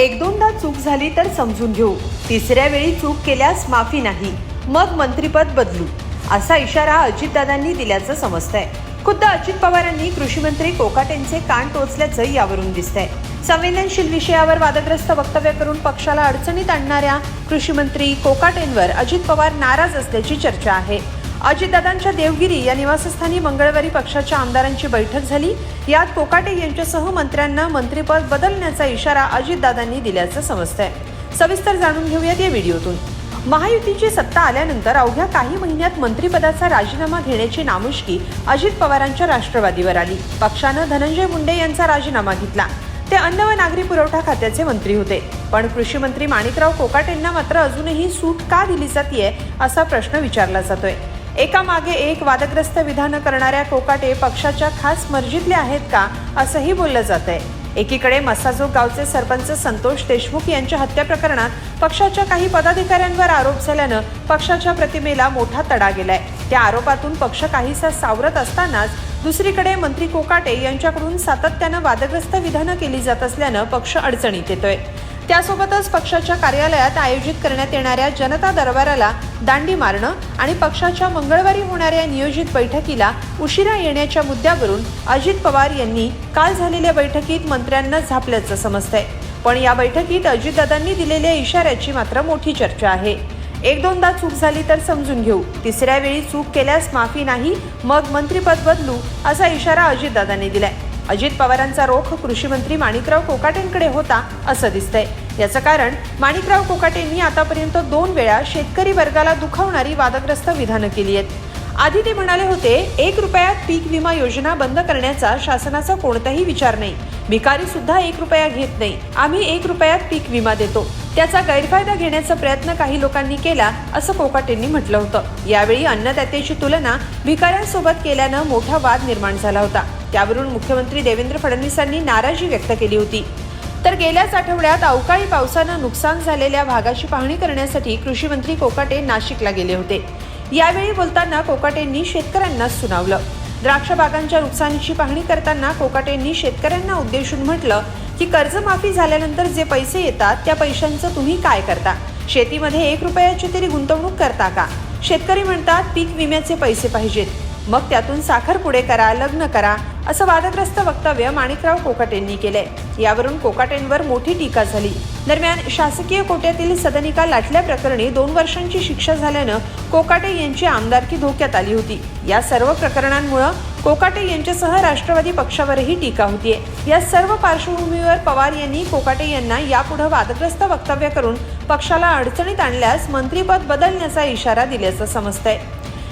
एक दोनदा चूक झाली तर समजून घेऊ. तिसऱ्या वेळी चूक केल्यास माफी नाही. मग मंत्रीपद बदलू. असा इशारा अजितदादांनी दिल्याचं समजतंय. खुद्द अजित पवारांनी कृषीमंत्री कोकाटेंचे कान टोचल्याचं यावरून दिसतंय. संवेदनशील विषयावर वादग्रस्त वक्तव्य करून पक्षाला अडचणीत आणणाऱ्या कृषीमंत्री कोकाटेंवर अजित पवार नाराज असल्याची चर्चा आहे. अजितदादांच्या देवगिरी या निवासस्थानी मंगळवारी पक्षाच्या आमदारांची बैठक झाली. यात कोकाटे यांच्यासह मंत्र्यांना मंत्रिपद बदलण्याचा इशारा अजितदादांनी दिल्याचं समजतंय. सविस्तर जाणून घेऊयात या व्हिडिओतून. महायुतीची सत्ता आल्यानंतर अवघ्या काही महिन्यात मंत्रिपदाचा राजीनामा घेण्याची नामुष्की अजित पवारांच्या राष्ट्रवादीवर आली. पक्षानं धनंजय मुंडे यांचा राजीनामा घेतला. ते अन्न व नागरी पुरवठा खात्याचे मंत्री होते. पण कृषी मंत्री माणिकराव कोकाटेंना मात्र अजूनही सूट का दिली जातीये असा प्रश्न विचारला जातोय. एकामागे एक वादग्रस्त विधानं करणाऱ्या कोकाटे पक्षाच्या खास मर्जीतले आहेत का असंही बोललं जात आहे एकीकडे मसाजोग गावचे सरपंच संतोष देशमुख यांच्या हत्या प्रकरणात पक्षाच्या काही पदाधिकाऱ्यांवर आरोप झाल्यानं पक्षाच्या प्रतिमेला मोठा तडा गेलाय. त्या आरोपातून पक्ष काहीसा सावरत असतानाच दुसरीकडे मंत्री कोकाटे यांच्याकडून सातत्यानं वादग्रस्त विधानं केली जात असल्यानं पक्ष अडचणीत येतोय. त्यासोबतच पक्षाच्या कार्यालयात आयोजित करण्यात येणाऱ्या जनता दरबाराला दांडी मारणं आणि पक्षाच्या मंगळवारी होणाऱ्या नियोजित बैठकीला उशिरा येण्याच्या मुद्द्यावरून अजित पवार यांनी काल झालेल्या बैठकीत मंत्र्यांना झापल्याचं समजतंय. पण या बैठकीत अजितदादांनी दिलेल्या इशाऱ्याची मात्र मोठी चर्चा आहे. एक दोनदा चूक झाली तर समजून घेऊ. तिसऱ्या वेळी चूक केल्यास माफी नाही मग मंत्रिपद बदलू असा इशारा अजितदादांनी दिलाय. अजित पवारांचा रोख कृषीमंत्री माणिकराव कोकाटेंकडे होता असं दिसतंय. याचं कारण माणिकराव कोकाटेंनी आतापर्यंत दोन वेळा शेतकरी वर्गाला दुखावणारी वादग्रस्त विधानं केली आहेत. आधी ते म्हणाले होते एक रुपयात पीक विमा योजना बंद करण्याचा शासनाचा कोणताही विचार नाही. भिकारी सुद्धा एक रुपया घेत नाही. आम्ही एक रुपयात पीक विमा देतो. त्याचा गैरफायदा घेण्याचा प्रयत्न काही लोकांनी केला असं कोकाटेंनी म्हटलं होतं. यावेळी अन्नदात्याची तुलना भिकाऱ्यांसोबत केल्यानं मोठा वाद निर्माण झाला होता. त्यावरून मुख्यमंत्री देवेंद्र फडणवीसांनी नाराजी व्यक्त केली होती. तर गेल्याच आठवड्यात अवकाळी पावसानं नुकसान झालेल्या भागाची पाहणी करण्यासाठी कृषी मंत्री कोकाटे नाशिकला गेले होते. यावेळी बोलताना कोकाटेंनी शेतकऱ्यांना सुनावलं. द्राक्ष बागांच्या नुकसानीची पाहणी करताना कोकाटेंनी शेतकऱ्यांना उद्देशून म्हटलं की कर्जमाफी झाल्यानंतर जे पैसे येतात त्या पैशांचं तुम्ही काय करता? शेतीमध्ये एक रुपयाची तरी गुंतवणूक करता का? शेतकरी म्हणतात पीक विम्याचे पैसे पाहिजेत. मग त्यातून साखर पुढे करा लग्न करा असं वादग्रस्त वक्तव्य माणिकराव कोकाटेंनी केलंय. यावरून कोकाटेंवर मोठी टीका झाली. दरम्यान शासकीय कोट्यातील सदनिका लाटल्या प्रकरणी दोन वर्षांची शिक्षा झाल्यानं कोकाटे यांची आमदारकी धोक्यात आली होती. या सर्व प्रकरणांमुळे कोकाटे यांच्यासह राष्ट्रवादी पक्षावरही टीका होतीये. या सर्व पार्श्वभूमीवर पवार यांनी कोकाटे यांना यापुढे वादग्रस्त वक्तव्य करून पक्षाला अडचणीत आणल्यास मंत्रीपद बदलण्याचा इशारा दिल्याचं समजतंय.